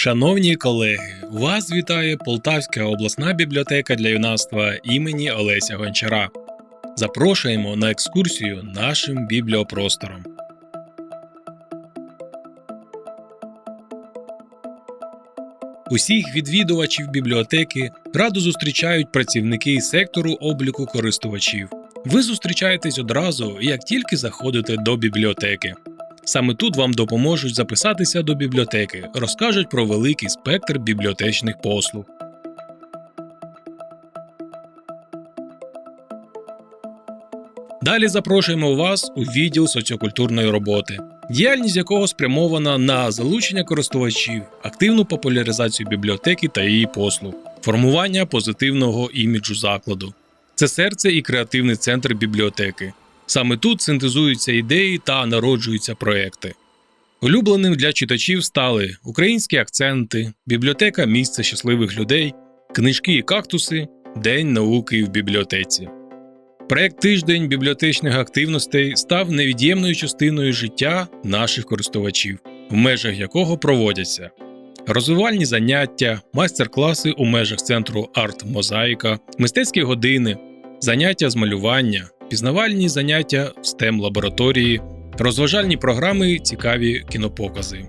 Шановні колеги, вас вітає Полтавська обласна бібліотека для юнацтва імені Олеся Гончара. Запрошуємо на екскурсію нашим бібліопростором. Усіх відвідувачів бібліотеки радо зустрічають працівники сектору обліку користувачів. Ви зустрічаєтесь одразу, як тільки заходите до бібліотеки. Саме тут вам допоможуть записатися до бібліотеки, розкажуть про великий спектр бібліотечних послуг. Далі запрошуємо вас у відділ соціокультурної роботи, діяльність якого спрямована на залучення користувачів, активну популяризацію бібліотеки та її послуг, формування позитивного іміджу закладу. Це серце і креативний центр бібліотеки. Саме тут синтезуються ідеї та народжуються проекти. Улюбленим для читачів стали українські акценти, бібліотека місце щасливих людей, книжки і кактуси, День науки в бібліотеці. Проект Тиждень бібліотечних активностей став невід'ємною частиною життя наших користувачів, в межах якого проводяться розвивальні заняття, майстер-класи у межах центру арт-мозаїка, мистецькі години, заняття з малювання, пізнавальні заняття в STEM лабораторії, розважальні програми, цікаві кінопокази,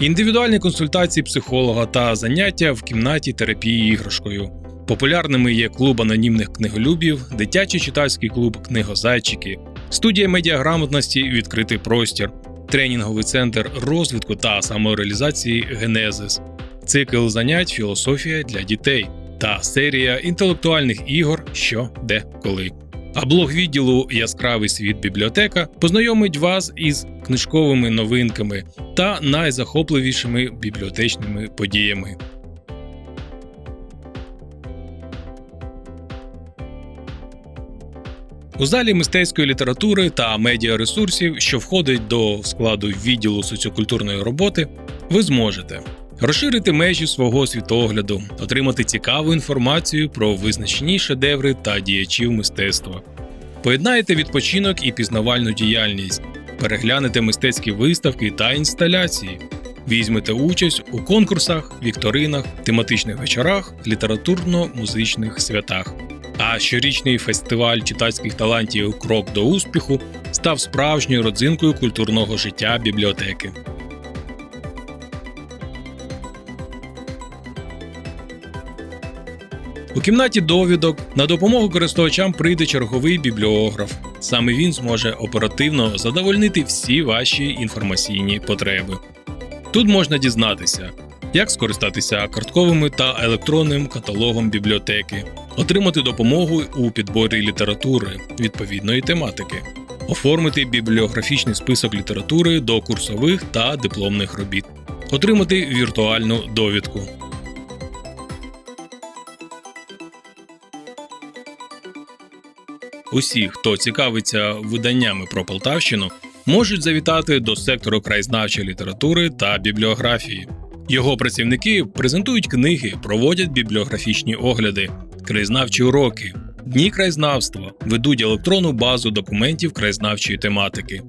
індивідуальні консультації психолога та заняття в кімнаті терапії іграшкою. Популярними є клуб анонімних книголюбів, дитячий читацький клуб Книгозайчики, студія медіаграмотності Відкритий простір, тренінговий центр розвитку та самореалізації Генезис, цикл занять Філософія для дітей та серія інтелектуальних ігор Що, де, коли. А блог відділу Яскравий світ бібліотека познайомить вас із книжковими новинками та найзахопливішими бібліотечними подіями. У залі мистецької літератури та медіаресурсів, що входить до складу відділу соціокультурної роботи, ви зможете розширити межі свого світогляду, отримати цікаву інформацію про визначні шедеври та діячів мистецтва. Поєднаєте відпочинок і пізнавальну діяльність, переглянете мистецькі виставки та інсталяції, візьмете участь у конкурсах, вікторинах, тематичних вечорах, літературно-музичних святах. А щорічний фестиваль читацьких талантів Крок до успіху став справжньою родзинкою культурного життя бібліотеки. У кімнаті довідок на допомогу користувачам прийде черговий бібліограф. Саме він зможе оперативно задовольнити всі ваші інформаційні потреби. Тут можна дізнатися, як скористатися картковими та електронним каталогом бібліотеки, отримати допомогу у підборі літератури відповідної тематики, оформити бібліографічний список літератури до курсових та дипломних робіт, отримати віртуальну довідку. Усі, хто цікавиться виданнями про Полтавщину, можуть завітати до сектору краєзнавчої літератури та бібліографії. Його працівники презентують книги, проводять бібліографічні огляди, краєзнавчі уроки, дні краєзнавства, ведуть електронну базу документів краєзнавчої тематики.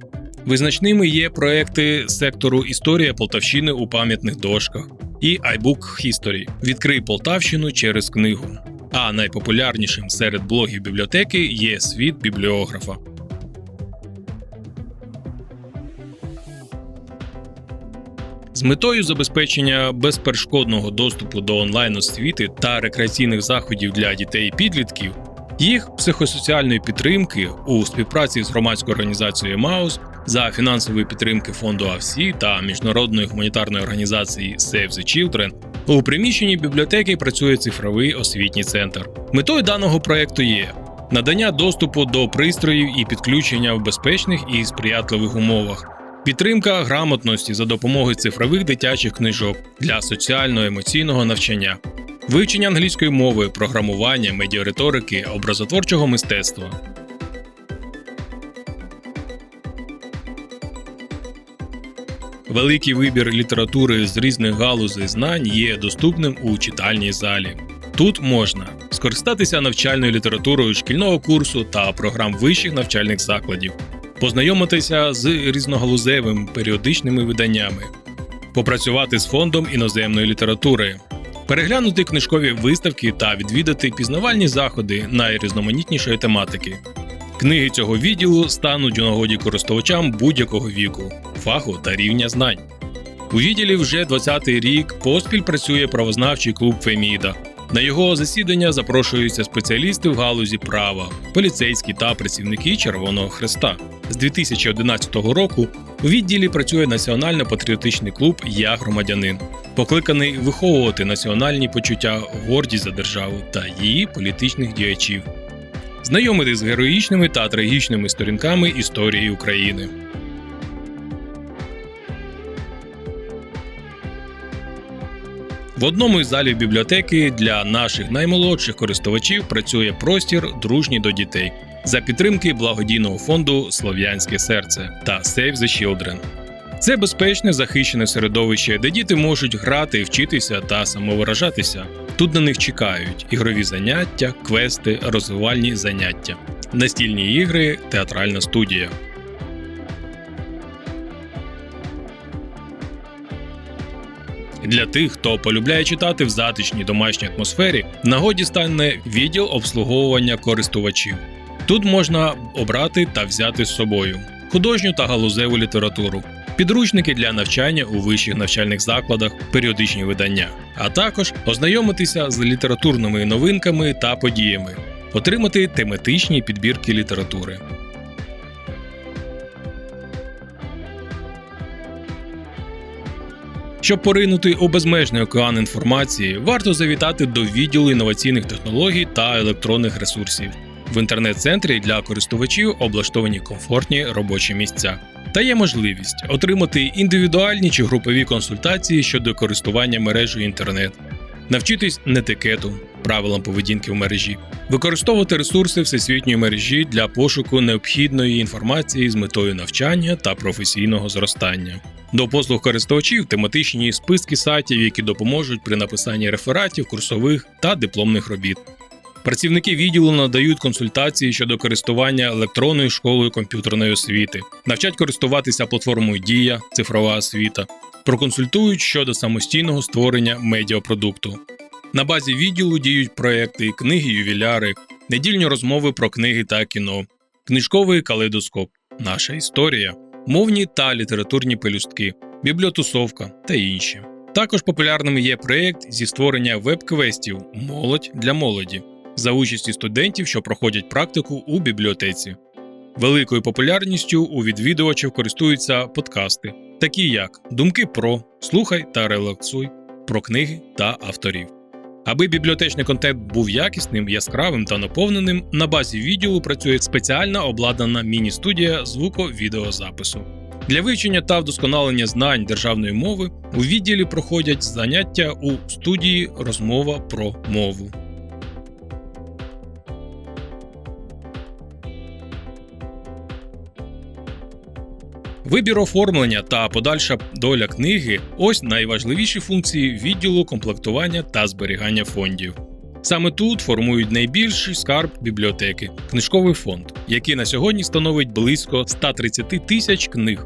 Визначними є проекти сектору Історія Полтавщини у пам'ятних дошках і iBook History Відкрий Полтавщину через книгу. А найпопулярнішим серед блогів бібліотеки є світ бібліографа. З метою забезпечення безперешкодного доступу до онлайн освіти та рекреаційних заходів для дітей і підлітків, їх психосоціальної підтримки у співпраці з громадською організацією МАУС за фінансової підтримки фонду АВСІ та міжнародної гуманітарної організації Save the Children у приміщенні бібліотеки працює цифровий освітній центр. Метою даного проекту є надання доступу до пристроїв і підключення в безпечних і сприятливих умовах. Підтримка грамотності за допомогою цифрових дитячих книжок для соціально-емоційного навчання, вивчення англійської мови, програмування, медіариторики, образотворчого мистецтва. Великий вибір літератури з різних галузей знань є доступним у читальній залі. Тут можна скористатися навчальною літературою шкільного курсу та програм вищих навчальних закладів, познайомитися з різногалузевими періодичними виданнями, попрацювати з фондом іноземної літератури, переглянути книжкові виставки та відвідати пізнавальні заходи найрізноманітнішої тематики. Книги цього відділу стануть у нагоді користувачам будь-якого віку, фаху та рівня знань. У відділі вже 20-й рік поспіль працює правознавчий клуб Феміда. На його засідання запрошуються спеціалісти в галузі права, поліцейські та працівники Червоного Хреста. З 2011 року у відділі працює національно-патріотичний клуб Я громадянин, покликаний виховувати національні почуття, гордість за державу та її політичних діячів, знайомити з героїчними та трагічними сторінками історії України. В одному із залів бібліотеки для наших наймолодших користувачів працює простір дружній до дітей за підтримки благодійного фонду Слов'янське серце та Save the Children. Це безпечне захищене середовище, де діти можуть грати, вчитися та самовиражатися. Тут на них чекають ігрові заняття, квести, розвивальні заняття, настільні ігри, театральна студія. Для тих, хто полюбляє читати в затишній домашній атмосфері, нагоді стане відділ обслуговування користувачів. Тут можна обрати та взяти з собою художню та галузеву літературу, підручники для навчання у вищих навчальних закладах, періодичні видання, а також ознайомитися з літературними новинками та подіями, отримати тематичні підбірки літератури. Щоб поринути у безмежний океан інформації, варто завітати до відділу інноваційних технологій та електронних ресурсів. В інтернет-центрі для користувачів облаштовані комфортні робочі місця. Та є можливість отримати індивідуальні чи групові консультації щодо користування мережею інтернет, навчитись нетикету, правилам поведінки в мережі, використовувати ресурси всесвітньої мережі для пошуку необхідної інформації з метою навчання та професійного зростання. До послуг користувачів тематичні списки сайтів, які допоможуть при написанні рефератів, курсових та дипломних робіт. Працівники відділу надають консультації щодо користування електронною школою комп'ютерної освіти, навчать користуватися платформою Дія, цифрова освіта, проконсультують щодо самостійного створення медіапродукту. На базі відділу діють проекти книги ювіляри, недільні розмови про книги та кіно, книжковий калейдоскоп, наша історія, мовні та літературні пелюстки, бібліотусовка та інші. Також популярним є проєкт зі створення веб-квестів Молодь для молоді за участі студентів, що проходять практику у бібліотеці. Великою популярністю у відвідувачів користуються подкасти, такі як Думки про, Слухай та релаксуй, про книги та авторів. Аби бібліотечний контент був якісним, яскравим та наповненим, на базі відділу працює спеціальна обладнана міні-студія звуко-відеозапису. Для вивчення та вдосконалення знань державної мови у відділі проходять заняття у студії Розмова про мову. Вибір оформлення та подальша доля книги ось найважливіші функції відділу комплектування та зберігання фондів. Саме тут формують найбільший скарб бібліотеки книжковий фонд, який на сьогодні становить близько 130 тисяч книг.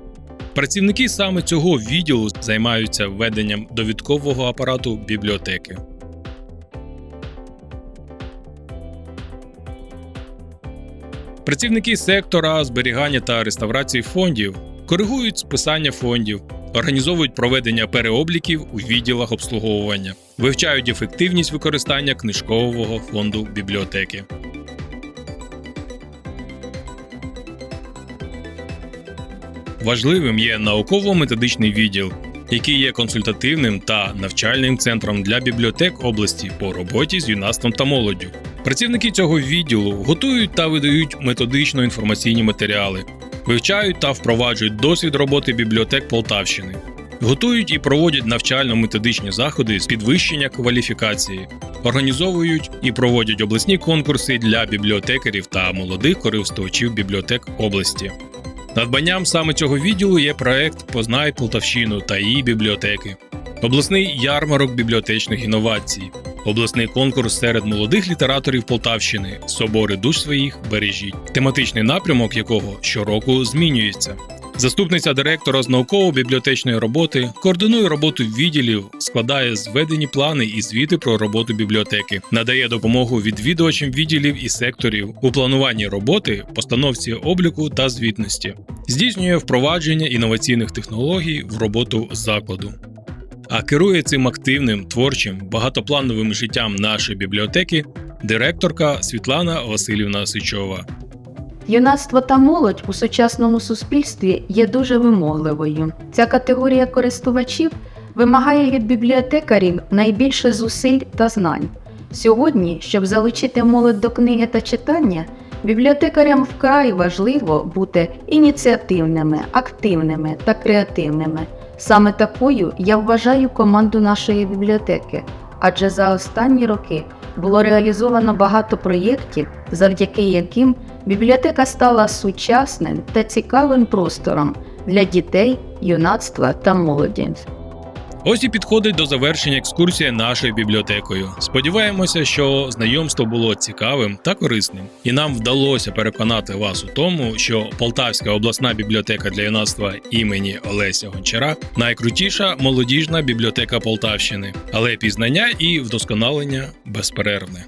Працівники саме цього відділу займаються введенням довідкового апарату бібліотеки. Працівники сектора зберігання та реставрації фондів коригують списання фондів, організовують проведення переобліків у відділах обслуговування, вивчають ефективність використання книжкового фонду бібліотеки. Важливим є науково-методичний відділ, який є консультативним та навчальним центром для бібліотек області по роботі з юнацтвом та молоддю. Працівники цього відділу готують та видають методично інформаційні матеріали, вивчають та впроваджують досвід роботи бібліотек Полтавщини, готують і проводять навчально-методичні заходи з підвищення кваліфікації, організовують і проводять обласні конкурси для бібліотекарів та молодих користувачів бібліотек області. Надбанням саме цього відділу є проект Познай Полтавщину та її бібліотеки, обласний ярмарок бібліотечних інновацій, обласний конкурс серед молодих літераторів Полтавщини Собори душ своїх бережіть, тематичний напрямок якого щороку змінюється. Заступниця директора з науково-бібліотечної роботи координує роботу відділів, складає зведені плани і звіти про роботу бібліотеки, надає допомогу відвідувачам відділів і секторів у плануванні роботи, постановці обліку та звітності, здійснює впровадження інноваційних технологій в роботу закладу. А керує цим активним, творчим, багатоплановим життям нашої бібліотеки директорка Світлана Васильівна Сичова. Юнацтво та молодь у сучасному суспільстві є дуже вимогливою. Ця категорія користувачів вимагає від бібліотекарів найбільше зусиль та знань. Сьогодні, щоб залучити молодь до книги та читання, бібліотекарям вкрай важливо бути ініціативними, активними та креативними. Саме такою я вважаю команду нашої бібліотеки, адже за останні роки було реалізовано багато проєктів, завдяки яким бібліотека стала сучасним та цікавим простором для дітей, юнацтва та молоді. Ось і підходить до завершення екскурсія нашою бібліотекою. Сподіваємося, що знайомство було цікавим та корисним, і нам вдалося переконати вас у тому, що Полтавська обласна бібліотека для юнацтва імені Олеся Гончара найкрутіша молодіжна бібліотека Полтавщини, але пізнання і вдосконалення безперервне.